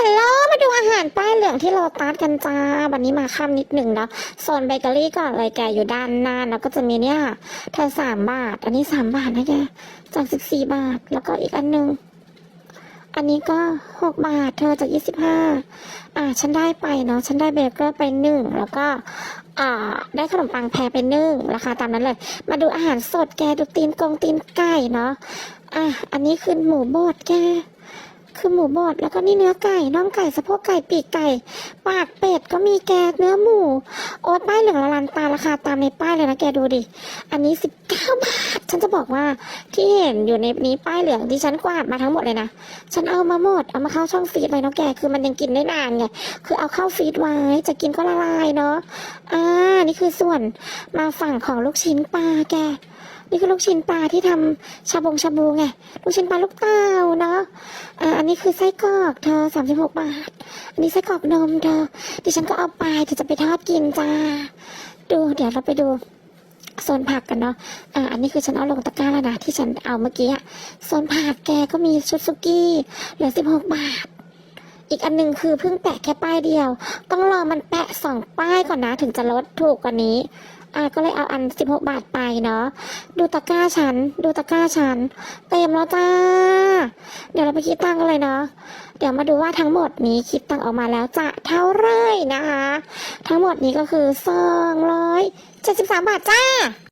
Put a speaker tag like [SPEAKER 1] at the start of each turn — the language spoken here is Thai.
[SPEAKER 1] ฮัลโหลมาดูอาหารป้ายเหลืองที่โลตัสกันจ้า วันนี้มาค่ำนิดหนึ่งเนาะโซนเบเกอรี่ก่อนเลยแกอยู่ด้านหน้าแล้วก็จะมีเนี่ยเธอสามบาท อันนี้สามบาทนะแกจากสิบสี่บาท แล้วก็อีกอันหนึ่งอันนี้ก็หกบาท เธอจากยี่สิบห้าอ่า ฉันได้ไปเนาะ ฉันได้เบเกอร์ไปหนึ่งแล้วก็อ่าได้ขนมปังแพรไปหนึ่งราคาตามนั้นเลย มาดูอาหารสดแกดูตีนกงตีนไก่เนาะ อะ อันนี้คือหมูบดแก คือหมูบดแล้วก็นี่เนื้อไก่น่องไก่สะโพกไก่ปีกไก่ ปากเป็ดก็มีแกเนื้อหมูโอ๊ตป้ายเหลืองละลันตาราคาตามในป้ายเลยนะแกดูดิ อันนี้สิบเก้าบาท ฉันจะบอกว่าที่เห็นอยู่ในนี้ป้ายเหลืองที่ฉันกวาดมาทั้งหมดเลยนะ ฉันเอามาหมด เอามาเข้าช่องฟีดเลยเนาะแกคือมันยังกินได้นานไงคือเอาเข้าฟีดไว้จะกินก็ละลายเนาะอ่านี่คือส่วนมาฝั่งของลูกชิ้นปลาแกนี่คือลูกชิ้นปลาที่ทำชาบงชาบูไงลูกชิ้นปลาลูกเต้าเนาะ นี้คือไส้กรอกเธอสามสิบหกบาท อันนี้ไส้กรอกนมเธอ ดิฉันก็เอาไปเดี๋ยวจะไปทอดกินจ้า ดูเดี๋ยวเราไปดูโซนผักกันเนาะ อ่า อันนี้คือฉันเอาลงตะกร้าแล้วนะที่ฉันเอาเมื่อกี้อะโซนผักแกก็มีชุดซุกี้เหลือสิบหกบาท อีกอันหนึงคือเพิ่งแปะแค่ป้ายเดียว ต้องรอมันแปะสองป้ายก่อนนะถึงจะลดถูกกว่านี้อาก็เลยเอาอัน 16 บาทไปเนาะ ดูตะกร้าฉัน ดูตะกร้าฉัน เต็มแล้วจ้า เดี๋ยวเราไปคิดตังกันเลยเนาะ เดี๋ยวมาดูว่าทั้งหมดนี้คิดตังออกมาแล้วจะเท่าไรนะคะ ทั้งหมดนี้ก็คือ 273 บาทจ้า